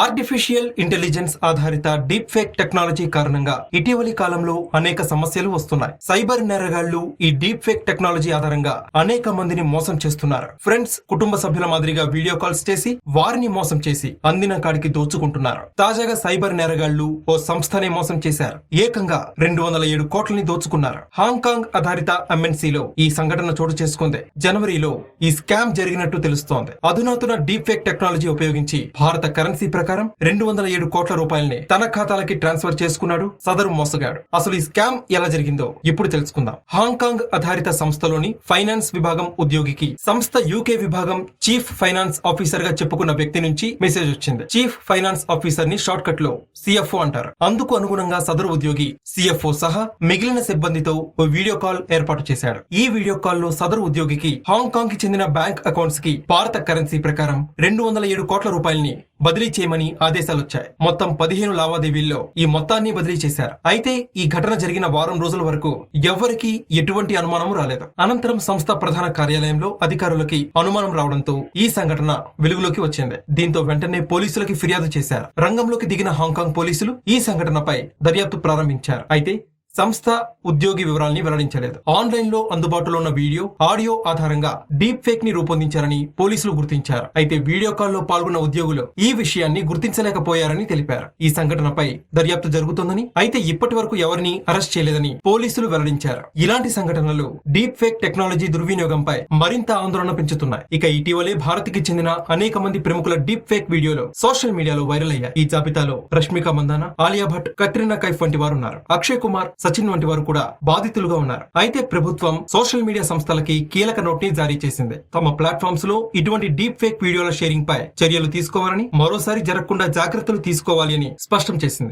Artificial intelligence ఆధారిత deep fake technology కారణంగా ఇటీవలి కాలంలో అనేక సమస్యలు వస్తున్నాయి. సైబర్ నేరగాళ్ళు ఈ డీప్ ఫేక్ టెక్నాలజీ ఆధారంగా అనేక మందిని మోసం చేస్తున్నారు. ఫ్రెండ్స్ కుటుంబ సభ్యుల మాదిరిగా వీడియో కాల్స్ చేసి వారిని మోసం చేసి అందిన కాడికి దోచుకుంటున్నారు. తాజాగా సైబర్ నేరగాళ్ళు ఓ సంస్థనే మోసం చేశారు. ఏకంగా రెండు వందల ఏడు కోట్లని దోచుకున్నారు. హాంకాంగ్ ఆధారిత ఎంఎన్సీలో ఈ సంఘటన చోటు చేసుకుంది. జనవరిలో ఈ స్కామ్ జరిగినట్టు తెలుస్తోంది. అధునాతన డీప్ ఫేక్ టెక్నాలజీ ఉపయోగించి భారత కరెన్సీ ప్రకారం రెండు వందల ఏడు కోట్ల రూపాయల్ని తన ఖాతాలకి ట్రాన్స్ఫర్ చేసుకున్నాడు సదరు మోసగాడు. అసలు ఈ స్కామ్ ఎలా జరిగిందో ఇప్పుడు తెలుసుకుందాం. హాంకాంగ్ ఆధారిత సంస్థలోని ఫైనాన్స్ విభాగం ఉద్యోగికి సంస్థ యూకే విభాగం చీఫ్ ఫైనాన్స్ ఆఫీసర్గా చెప్పుకున్న వ్యక్తి నుంచి మెసేజ్ వచ్చింది. చీఫ్ ఫైనాన్స్ ఆఫీసర్ని షార్ట్ కట్లో సిఎఫ్ఓ అంటారు. అందుకు అనుగుణంగా సదరు ఉద్యోగి సిఎఫ్ఓ సహా మిగిలిన సిబ్బందితో ఓ వీడియో కాల్ ఏర్పాటు చేశాడు. ఈ వీడియో కాల్లో సదరు ఉద్యోగికి హాంకాంగ్కి చెందిన బ్యాంక్ అకౌంట్స్కి భారత కరెన్సీ ప్రకారం రెండు వందల ఏడు కోట్ల రూపాయల్ని బదిలీ చేయమని ఆదేశాలు వచ్చాయి మొత్తం పదిహేను లావాదేవీల్లో ఈ మొత్తాన్ని బదిలీ చేశారు. అయితే ఈ ఘటన జరిగిన వారం రోజుల వరకు ఎవ్వరికీ ఎటువంటి అనుమానం రాలేదు. అనంతరం సంస్థ ప్రధాన కార్యాలయంలో అధికారులకి అనుమానం రావడంతో ఈ సంఘటన వెలుగులోకి వచ్చింది. దీంతో వెంటనే పోలీసులకి ఫిర్యాదు చేశారు. రంగంలోకి దిగిన హాంకాంగ్ పోలీసులు ఈ సంఘటనపై దర్యాప్తు ప్రారంభించారు. అయితే సంస్థ ఉద్యోగి వివరాల్ని వెల్లడించలేదు. ఆన్లైన్లో అందుబాటులో ఉన్న వీడియో ఆడియో ఆధారంగా డీప్ ఫేక్ని రూపొందించారని పోలీసులు గుర్తించారు. అయితే వీడియో కాల్లో పాల్గొన్న ఉద్యోగులు ఈ విషయాన్ని గుర్తించలేకపోయారని తెలిపారు. ఈ సంఘటనపై దర్యాప్తు జరుగుతోందని అయితే ఇప్పటి వరకు ఎవరిని అరెస్ట్ చేయలేదని పోలీసులు వెల్లడించారు. ఇలాంటి సంఘటనలు డీప్ ఫేక్ టెక్నాలజీ దుర్వినియోగంపై మరింత ఆందోళన పెంచుతున్నాయి. ఇక ఇటీవలే భారత్కి చెందిన అనేక మంది ప్రముఖుల డీప్ ఫేక్ వీడియోలు సోషల్ మీడియాలో వైరల్ అయ్యాయి. ఈ జాబితాలో రష్మిక మందానా ఆలియా భట్ కత్రినా కైఫ్ వంటి వారు ఉన్నారు అక్షయ్ కుమార్ సచిన్ వంటి వారు కూడా బాధితులుగా ఉన్నారు. అయితే ప్రభుత్వం సోషల్ మీడియా సంస్థలకి కీలక నోట్ని జారీ చేసింది. తమ ప్లాట్ఫామ్స్లో ఇటువంటి డీప్ ఫేక్ వీడియోల షేరింగ్ పై చర్యలు తీసుకోవాలని మరోసారి జరగకుండా జాగ్రత్తలు తీసుకోవాలి అని స్పష్టం చేసింది.